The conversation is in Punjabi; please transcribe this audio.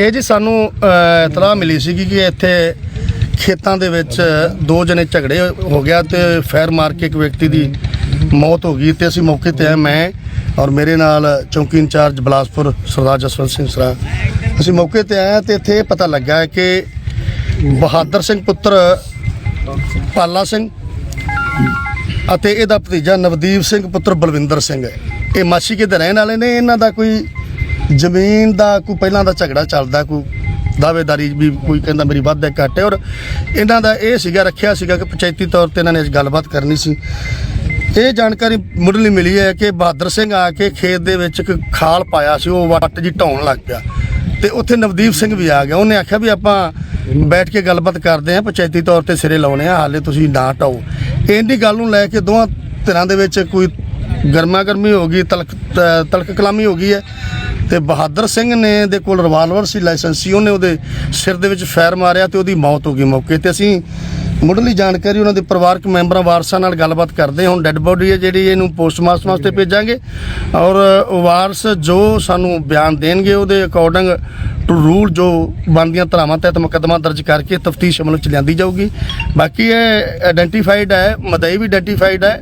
ਇਹ ਜੀ ਸਾਨੂੰ ਇਤਲਾਹ ਮਿਲੀ ਸੀਗੀ ਕਿ ਇੱਥੇ ਖੇਤਾਂ ਦੇ ਵਿੱਚ ਦੋ ਜਣੇ ਝਗੜੇ ਹੋ ਗਿਆ ਤੇ ਫਾਇਰ ਮਾਰ ਕੇ ਇੱਕ ਵਿਅਕਤੀ ਦੀ ਮੌਤ ਹੋ ਗਈ ਤੇ ਅਸੀਂ ਮੌਕੇ ਤੇ ਆਏ, ਮੈਂ ਔਰ ਮੇਰੇ ਨਾਲ ਚੌਂਕੀ ਇੰਚਾਰਜ ਬਲਾਸਪੁਰ ਸਰਦਾਰ ਜਸਵੰਤ ਸਿੰਘ ਸਰਾ। ਅਸੀਂ ਮੌਕੇ ਤੇ ਆਏ ਹਾਂ ਤੇ ਇੱਥੇ ਇਹ ਪਤਾ ਲੱਗਾ ਹੈ ਕਿ ਬਹਾਦਰ ਸਿੰਘ ਪੁੱਤਰ ਪਾਲਾ ਸਿੰਘ ਅਤੇ ਇਹਦਾ ਭਤੀਜਾ ਨਵਦੀਪ ਸਿੰਘ ਪੁੱਤਰ ਬਲਵਿੰਦਰ ਸਿੰਘ ਹੈ। ਇਹ ਮਾਛੀਕੇ ਦੇ ਰਹਿਣ ਵਾਲੇ ਨੇ? ਇਹਨਾਂ ਦਾ ਕੋਈ ਜ਼ਮੀਨ ਦਾ ਕੋਈ ਪਹਿਲਾਂ ਦਾ ਝਗੜਾ ਚੱਲਦਾ, ਕੋਈ ਦਾਅਵੇਦਾਰੀ ਵੀ ਕੋਈ ਕਹਿੰਦਾ ਮੇਰੀ ਵੱਧ ਹੈ ਘੱਟ ਹੈ। ਔਰ ਇਹਨਾਂ ਦਾ ਇਹ ਸੀਗਾ, ਰੱਖਿਆ ਸੀਗਾ ਕਿ ਪੰਚਾਇਤੀ ਤੌਰ ਤੇ ਇਹਨਾਂ ਨੇ ਅੱਜ ਗੱਲਬਾਤ ਕਰਨੀ ਸੀ। ਇਹ ਜਾਣਕਾਰੀ ਮੁੱਢਲੀ ਮਿਲੀ ਹੈ ਕਿ ਬਹਾਦਰ ਸਿੰਘ ਆ ਕੇ ਖੇਤ ਦੇ ਵਿੱਚ ਇੱਕ ਖਾਲ ਪਾਇਆ ਸੀ, ਉਹ ਵੱਟ ਜੀ ਢਾਉਣ ਲੱਗ ਪਿਆ। ਤੇ ਉੱਥੇ ਨਵਦੀਪ ਸਿੰਘ ਵੀ ਆ ਗਿਆ। ਉਹਨੇ ਆਖਿਆ ਵੀ ਆਪਾਂ ਬੈਠ ਕੇ ਗੱਲਬਾਤ ਕਰਦੇ ਆਂ ਪੰਚਾਇਤੀ ਤੌਰ ਤੇ ਸਿਰੇ ਲਾਉਣੇ ਆ, ਹਾਲੇ ਤੁਸੀਂ ਨਾ ਟਾਓ ਇਹਦੀ ਗੱਲ ਨੂੰ ਲੈ ਕੇ ਦੋਵਾਂ ਧਿਰਾਂ ਦੇ ਵਿੱਚ ਕੋਈ ਗਰਮਾ ਗਰਮੀ ਹੋ ਗਈ ਤਲਕ ਤਲਕ ਕਲਾਮੀ ਹੋ ਗਈ ਹੈ। ਤੇ ਬਹਾਦਰ ਸਿੰਘ ਨੇ ਦੇ ਕੋਲ ਰਿਵਾਲਵਰ ਸੀ ਲਾਇਸੈਂਸੀ ਉਹਨੇ ਉਹਦੇ ਸਿਰ ਦੇ ਵਿੱਚ ਫਾਇਰ ਮਾਰਿਆ ਤੇ ਉਹਦੀ ਮੌਤ ਹੋ ਗਈ ਮੌਕੇ ਤੇ। ਅਸੀਂ ਮੁੱਢਲੀ ਜਾਣਕਾਰੀ ਉਹਨਾਂ ਦੇ ਪਰਿਵਾਰਕ ਮੈਂਬਰਾਂ ਵਾਰਸਾਂ ਨਾਲ ਗੱਲਬਾਤ ਕਰਦੇ ਹੁਣ ਡੈੱਡ ਬੋਡੀ ਹੈ ਜਿਹੜੀ ਇਹਨੂੰ ਪੋਸਟਮਾਰਟਮ ਵਾਸਤੇ ਭੇਜਾਂਗੇ। ਔਰ ਵਾਰਸ ਜੋ ਸਾਨੂੰ ਬਿਆਨ ਦੇਣਗੇ ਉਹਦੇ ਅਕੋਰਡਿੰਗ ਟੂ ਰੂਲ ਜੋ ਬਣਦੀਆਂ ਧਾਰਾਵਾਂ ਤਹਿਤ ਮੁਕੱਦਮਾ ਦਰਜ ਕਰਕੇ ਤਫਤੀਸ਼ ਅਮਲ ਚ ਲਿਆਂਦੀ ਜਾਊਗੀ। ਬਾਕੀ ਇਹ ਆਇਡੈਂਟੀਫਾਈਡ ਹੈ ਮਦਈ ਵੀ ਆਇਡੈਂਟੀਫਾਈਡ ਹੈ।